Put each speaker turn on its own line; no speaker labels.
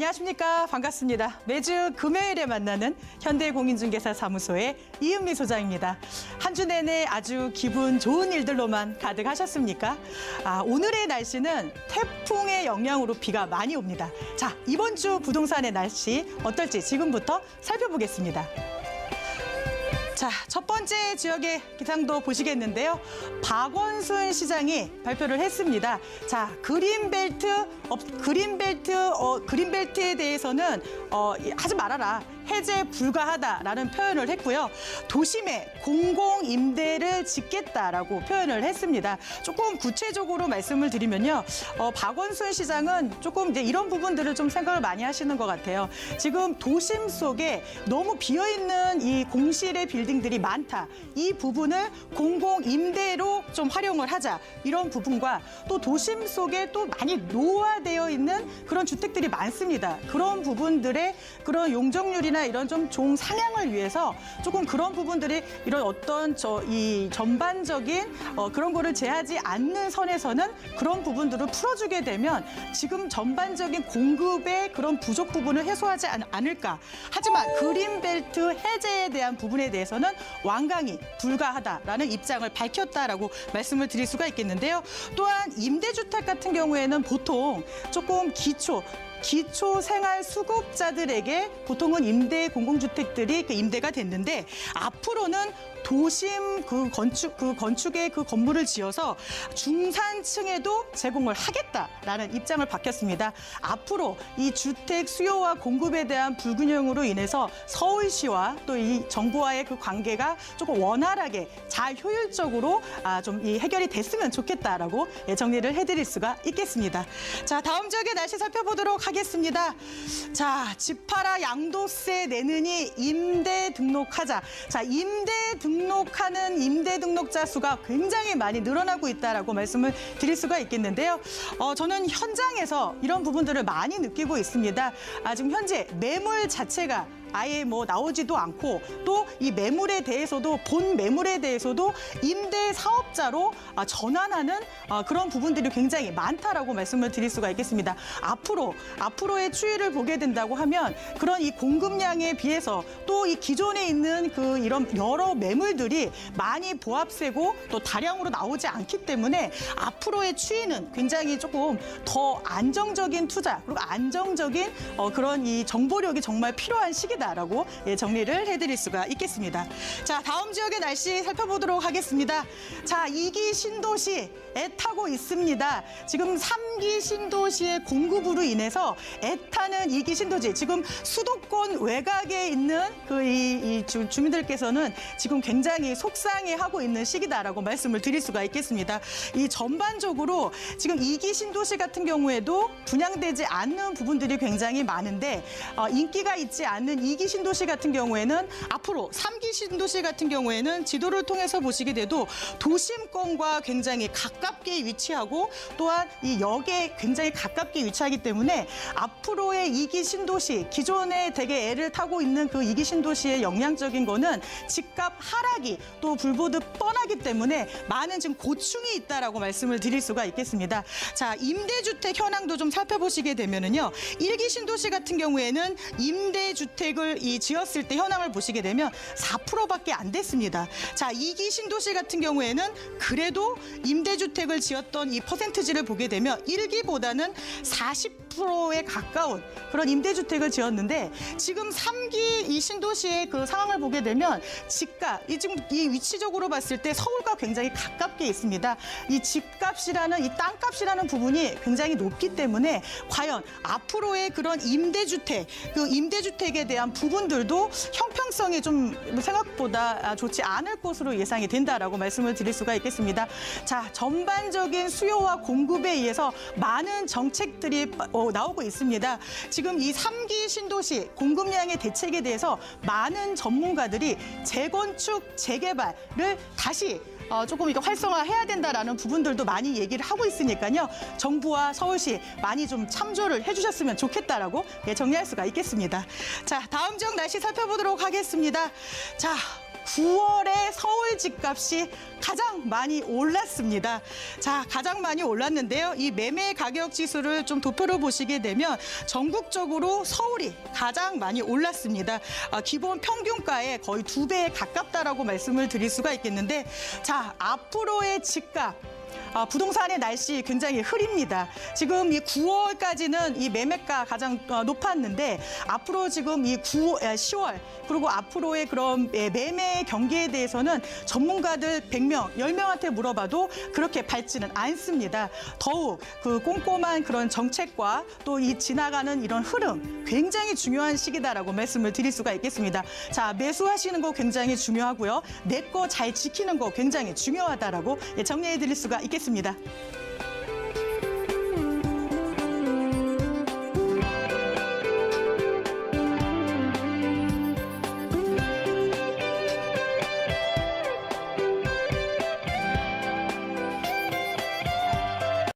안녕하십니까. 반갑습니다. 매주 금요일에 만나는 현대공인중개사 사무소의 이은미 소장입니다. 한 주 내내 아주 기분 좋은 일들로만 가득하셨습니까? 아, 오늘의 날씨는 태풍의 영향으로 비가 많이 옵니다. 자, 이번 주 부동산의 날씨 어떨지 지금부터 살펴보겠습니다. 자, 첫 번째 지역의 기상도 보시겠는데요. 박원순 시장이 발표를 했습니다. 자, 그린벨트, 어, 그린벨트, 어, 그린벨트에 대해서는 어, 이- 하지 말아라. 해제 불가하다라는 표현을 했고요. 도심에 공공 임대를 짓겠다라고 표현을 했습니다. 조금 구체적으로 말씀을 드리면요. 어, 박원순 시장은 조금 이제 이런 부분들을 좀 생각을 많이 하시는 것 같아요. 지금 도심 속에 너무 비어 있는 이 공실의 빌딩들이 많다. 이 부분을 공공 임대로 좀 활용을 하자. 이런 부분과 또 도심 속에 또 많이 노화되어 있는 그런 주택들이 많습니다. 그런 부분들의 그런 용적률이나 이런 좀 종 상향을 위해서 조금 그런 부분들이 이런 어떤 저 이 전반적인 어, 그런 거를 제하지 않는 선에서는 그런 부분들을 풀어주게 되면 지금 전반적인 공급의 그런 부족 부분을 해소하지 않, 않을까. 하지만 그린벨트 해제에 대한 부분에 대해서는 완강히 불가하다라는 입장을 밝혔다라고 말씀을 드릴 수가 있겠는데요. 또한 임대주택 같은 경우에는 보통 조금 기초 기초 생활 수급자들에게 보통은 임대 공공주택들이 그 임대가 됐는데 앞으로는 도심 그 건축 그 건축의 그 건물을 지어서 중산층에도 제공을 하겠다라는 입장을 밝혔습니다. 앞으로 이 주택 수요와 공급에 대한 불균형으로 인해서 서울시와 또 이 정부와의 그 관계가 조금 원활하게 잘 효율적으로 아, 좀 이 해결이 됐으면 좋겠다라고 예, 정리를 해드릴 수가 있겠습니다. 자 다음 지역의 날씨 살펴보도록 하겠습니다. 자 집 팔아 양도세 내느니 임대 등록하자. 자 임대 등록하는 임대 등록자 수가 굉장히 많이 늘어나고 있다라고 말씀을 드릴 수가 있겠는데요. 어, 저는 현장에서 이런 부분들을 많이 느끼고 있습니다. 아, 지금 현재 매물 자체가 아예 뭐 나오지도 않고 또 이 매물에 대해서도 본 매물에 대해서도 임대 사업자로 아, 전환하는 아, 그런 부분들이 굉장히 많다라고 말씀을 드릴 수가 있겠습니다. 앞으로 앞으로의 추이를 보게 된다고 하면 그런 이 공급량에 비해서 또 이 기존에 있는 그 이런 여러 매물들이 많이 보합세고 또 다량으로 나오지 않기 때문에 앞으로의 추이는 굉장히 조금 더 안정적인 투자 그리고 안정적인 어, 그런 이 정보력이 정말 필요한 시기다 라고 예, 정리를 해드릴 수가 있겠습니다. 자 다음 지역의 날씨 살펴보도록 하겠습니다. 자 2기 신도시 애타고 있습니다. 지금 3기 신도시의 공급으로 인해서 애타는 2기 신도시 지금 수도권 외곽에 있는 그 이 주민들께서는 지금 굉장히 속상해하고 있는 시기다라고 말씀을 드릴 수가 있겠습니다. 이 전반적으로 지금 2기 신도시 같은 경우에도 분양되지 않는 부분들이 굉장히 많은데 어, 인기가 있지 않는 2기 신도시 같은 경우에는 앞으로 3기 신도시 같은 경우에는 지도를 통해서 보시게 돼도 도심권과 굉장히 가깝게 위치하고 또한 이 역에 굉장히 가깝게 위치하기 때문에 앞으로의 2기 신도시 기존에 되게 애를 타고 있는 그 2기 신도시의 영향적인 거는 집값 하락이 또 불보듯 뻔하기 때문에 많은 지금 고충이 있다라고 말씀을 드릴 수가 있겠습니다. 자, 임대주택 현황도 좀 살펴보시게 되면은요. 1기 신도시 같은 경우에는 임대주택 을 이 지었을 때 현황을 보시게 되면 4%밖에 안 됐습니다. 자, 2기 신도시 같은 경우에는 그래도 임대주택을 지었던 이 퍼센트지를 보게 되면 1기보다는 40% 에 가까운 그런 임대주택을 지었는데 지금 3기 이 신도시의 그 상황을 보게 되면 집값, 이 지금 이 위치적으로 봤을 때 서울과 굉장히 가깝게 있습니다. 이 집값이라는 이 땅값이라는 부분이 굉장히 높기 때문에 과연 앞으로의 그런 임대주택, 그 임대주택에 대한 부분들도 형평성이 좀 생각보다 좋지 않을 것으로 예상이 된다라고 말씀을 드릴 수가 있겠습니다. 자, 전반적인 수요와 공급에 의해서 많은 정책들이 어, 나오고 있습니다. 지금 이 3기 신도시 공급량의 대책에 대해서 많은 전문가들이 재건축, 재개발을 다시 어, 조금 이거 활성화해야 된다라는 부분들도 많이 얘기를 하고 있으니까요. 정부와 서울시 많이 좀 참조를 해주셨으면 좋겠다라고 예, 정리할 수가 있겠습니다. 자, 다음 지역 날씨 살펴보도록 하겠습니다. 자, 9월에 서울 집값이 가장 많이 올랐습니다. 자, 가장 많이 올랐는데요. 이 매매 가격 지수를 좀 도표로 보시게 되면 전국적으로 서울이 가장 많이 올랐습니다. 아, 기본 평균가에 거의 두 배에 가깝다라고 말씀을 드릴 수가 있겠는데, 자, 앞으로의 집값. 아, 부동산의 날씨 굉장히 흐립니다. 지금 이 9월까지는 이 매매가 가장 어, 높았는데 앞으로 지금 이 9, 10월 그리고 앞으로의 그런 예, 매매 경기에 대해서는 전문가들 100명, 10명한테 물어봐도 그렇게 밝지는 않습니다. 더욱 그 꼼꼼한 그런 정책과 또 이 지나가는 이런 흐름 굉장히 중요한 시기다라고 말씀을 드릴 수가 있겠습니다. 자, 매수하시는 거 굉장히 중요하고요. 내 거 잘 지키는 거 굉장히 중요하다라고 예, 정리해 드릴 수가 있겠 습니다.